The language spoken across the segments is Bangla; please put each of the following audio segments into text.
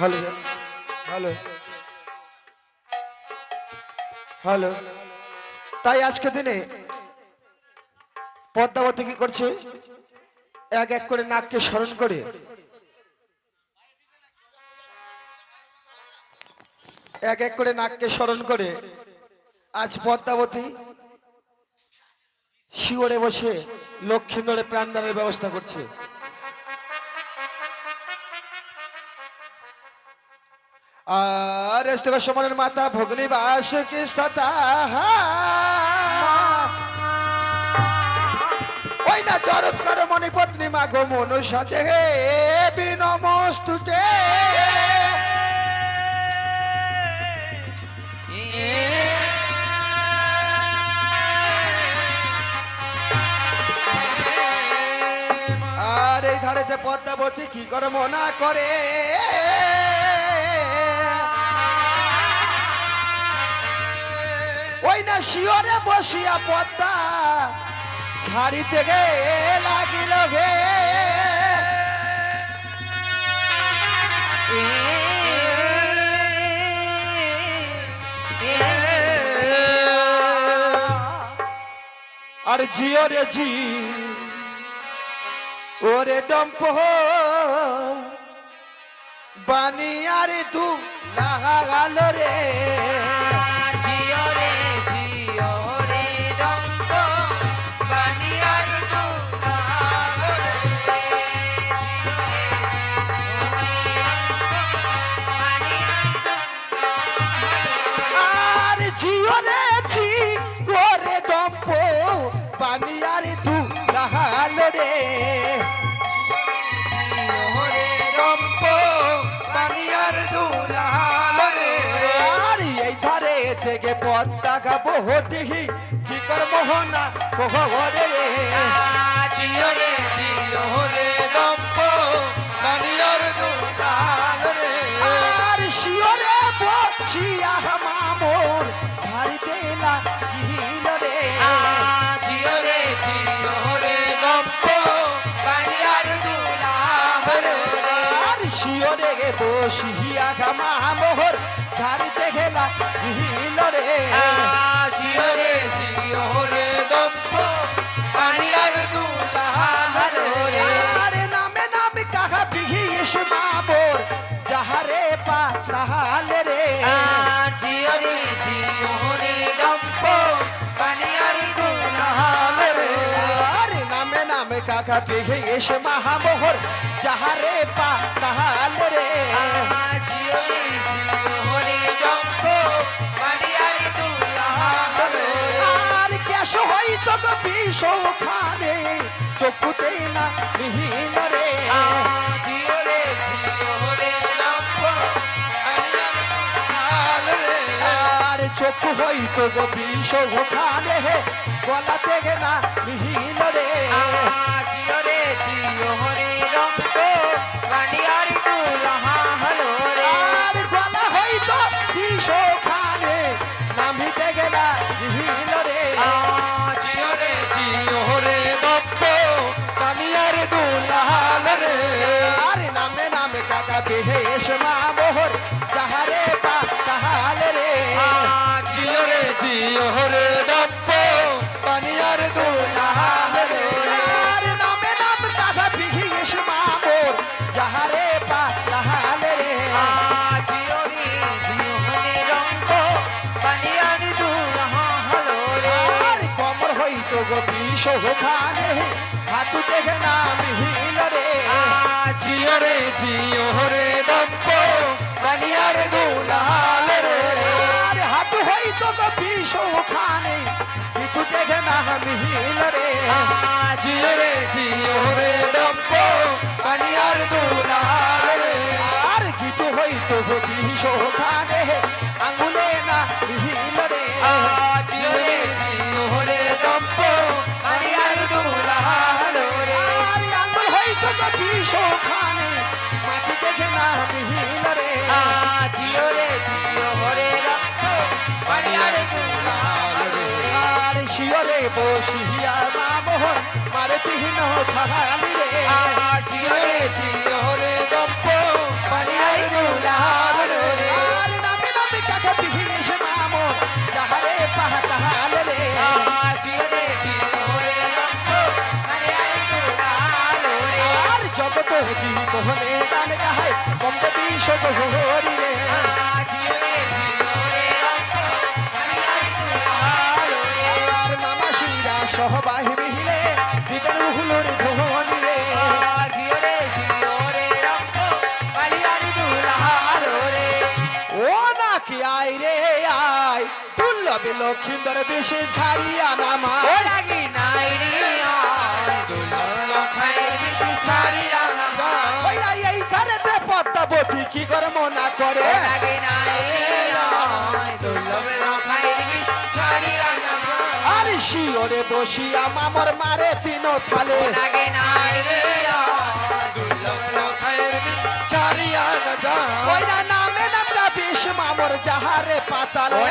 Hello hello hello. তাই আজকে দিনে পদ্মাবতী কি করছে? এক এক করে নাককে স্মরণ করে। এক এক করে নাককে স্মরণ করে আজ পদ্মাবতী শিওরে বসে লক্ষ্মীন্দরে প্রাণদানের ব্যবস্থা করছে। আর সমানের মাতা ভগ্নী বাস কিস্ততা ওই না জরত কর মনি পত্নী মা গো মনু সাথে হে বিনমস্তুতে আর এই ধারেতে পদ্মাবতী কি করে মনা করে? না শিওরে বসিয়া পদ্মা ঝাড়িতে গে লাগিল গে আর জিও রে জি, ওরে ডম্প বানিয়ারে তু লাগাল রে। থেকে পদ্মা গাবো দেখি কি কর মোহনা কোহরে জিও রে জিও আর বসিয়া মামোর। ঝাড়িতে লাগিল রে। জিও রে জিও রে রম্প বানিয়ার দুলাল রে। আর শিওরে গে বসিয়া গামা মোহর ঝাড়িতে গেলা গিল বিঘিস মামোর যাহারে পা তাহালে রে। জিও রে জিও রে দম্প পানিয়ার দুলাল রে। আরে নামে নামে কাকা বিঘিস মাহামোহর যাহারে পা তাহালে রে। জিও রে জিও রে দম্প পানিয়ার আর কেশ হইতো গো বিষ খানে চকুতে না বিহীন রে। চোখ হইতো গো শোভ কানে গলা থেকে না মিহিল রে। গো বিষ খানে হাতু দেখে না মিহিল রে জিও রে জিও রে দপ্প পানিয়ার দুলাল রে আর হাতু হইতো গো বিষ খানে হাতু দেখে না মিহিল রে জিও রে জিও রে দপ্প পানিয়ার দুলাল রে আর গীত হইতো গো বিষ খানে বসিয়া রামোহন মারে তিহীন থালি রে জিওরে জিওরে গপ্প পানিয়াই গুলাল রে আর নামে নামে কাছে তিহীন রামোহন যাহারে পাহা তাহাল রে গান গাহায় বন্দে বিশ্ব হরি রে মামা শিরা মিলে দিবেন হুলুর ধোহনি রে রে আই তুল্লবি লক্ষিন্দর বেশি ছাড়িয়া নামা ওই না এই ধারেতে কি করে মনা করে আর শিওরে বসিয়া মামর মারে তিন থালে নামে নামটা বিষ মামর যাহারে পাতালে।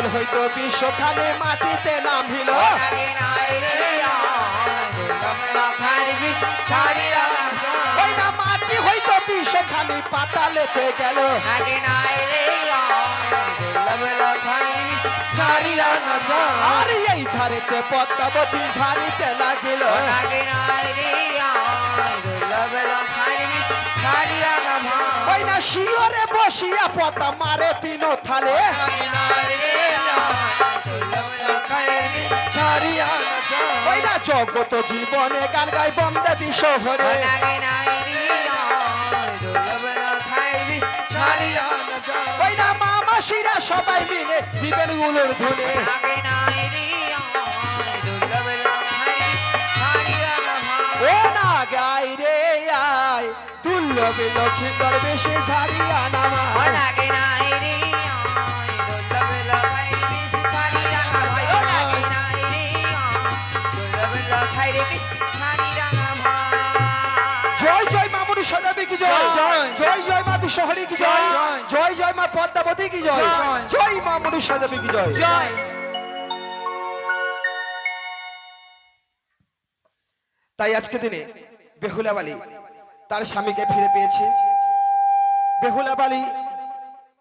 আঙ্গুল হইতো বিশ্বখানে মাটিতে নামিল ওই না মাটি হইতো বিশ্বখানি পাতালেতে গেল। আর এই ধারেতে পদ্মাবতী ঝাড়িতে লাগিল। ওই বসিয়া পতা মারে তিন থালে। ওই না জগত জীবনে গান গাই বন্দে ওই না মামা শিরা সবাই মিলে দিবেনগুলোর ধুনে দুর্লভে লক্ষ্মীন্দর বেশি ঝাড়িয়া নামা জয় জয় মা মনু সদাবি কি জয়? জয়। জয়। জয় মা বিশ্বহরি কি জয়? জয়। জয়। জয় মা পদ্মাবতী কি জয়? জয়। জয়। মা সদাবি কি জয়? জয়। তাই আজকে দিনে বেহুলা বালি তার স্বামীকে ফিরে পেয়েছে। বেহুলা বালি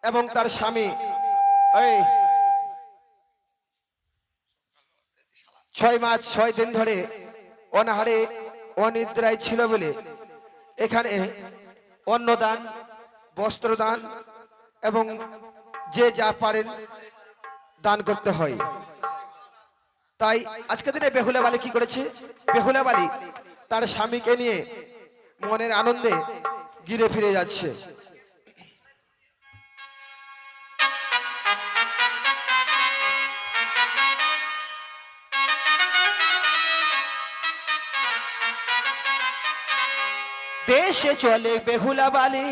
এবং তার স্বামী ছয় মাস, ছয় দিন ধরে অনাহারে, অনিদ্রায় ছিল বলে এখানে অন্নদান, বস্ত্রদান এবং যে যা পারেন দান করতে হয়। তাই আজকে দিনে বেহুলা বালি কি করেছে? বেহুলা বালি তার স্বামীকে নিয়ে মনের আনন্দে গিরে ফিরে যাচ্ছে। দেশে চলে বেহুলা বালি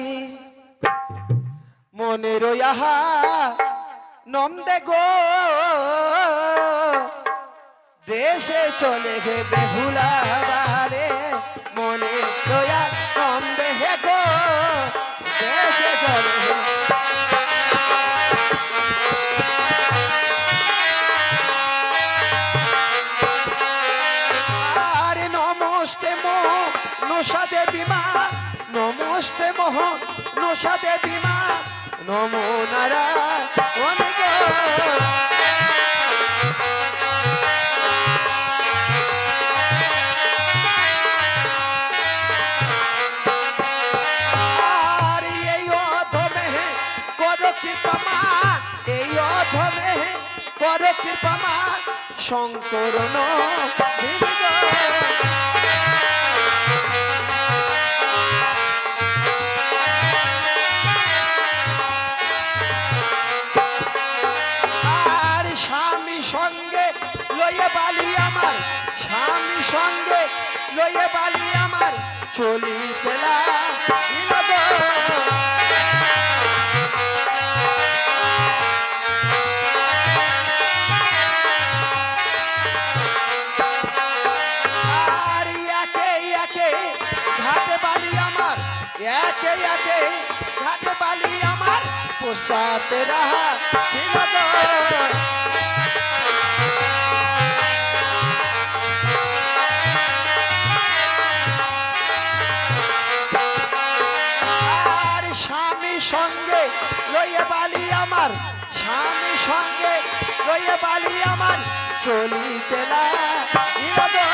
মনের আহা নন্দে গো। দেশে চলে গে বেহুলা বারে নমস্তে মোহ নশা দেবী মা নমো নারায়ণ শঙ্কর সঙ্গে লয়ে বালি আমার চলি আমার একে একে ঘাটে বালি আমার পোষাতে রাহা লইয়ে বালি আমার চলিতে লাগিল গো।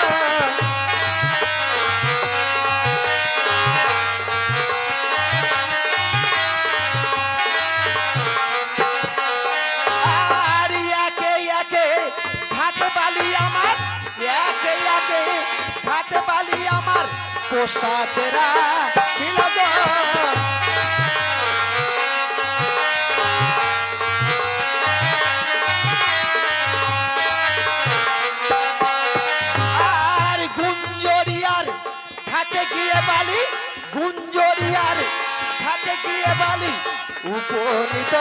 আর গিয়ে বালি গুঞ্জরিয়ার ঘাটে গিয়ে বালি, উপনীত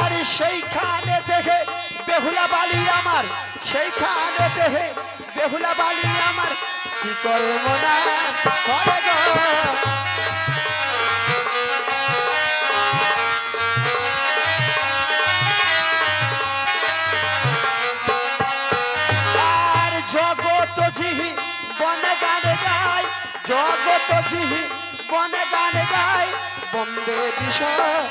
আর সেইখানে দেখে বেহুলা বালি আমার, সেইখানে দেখে বেহুলা বালি আমার বন্দে বিষয়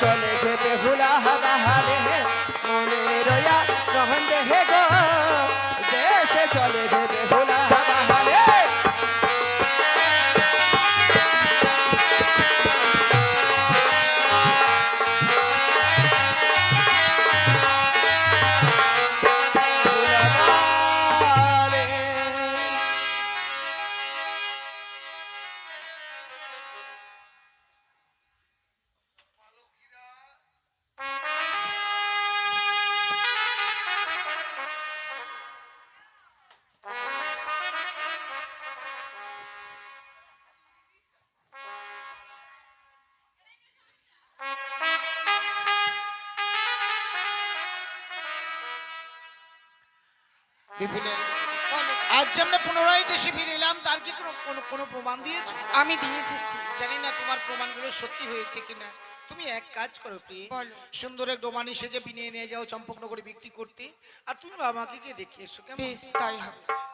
চলে আজ যে আমরা পুনরায় দেশে ফিরে এলাম তার কি কোনো কোনো প্রমাণ দিয়েছ? আমি দিয়ে এসেছি। জানি না তোমার প্রমাণগুলো সত্যি হয়েছে কিনা। তুমি এক কাজ করো প্রিয়। সুন্দর এক ডোমানি সেজে বিনিয়ে নিয়ে যাও চম্পকনগরে বিক্রি করতে। আর তুমি আমাকে গিয়ে দেখে এসো কেমন? তাই হবে।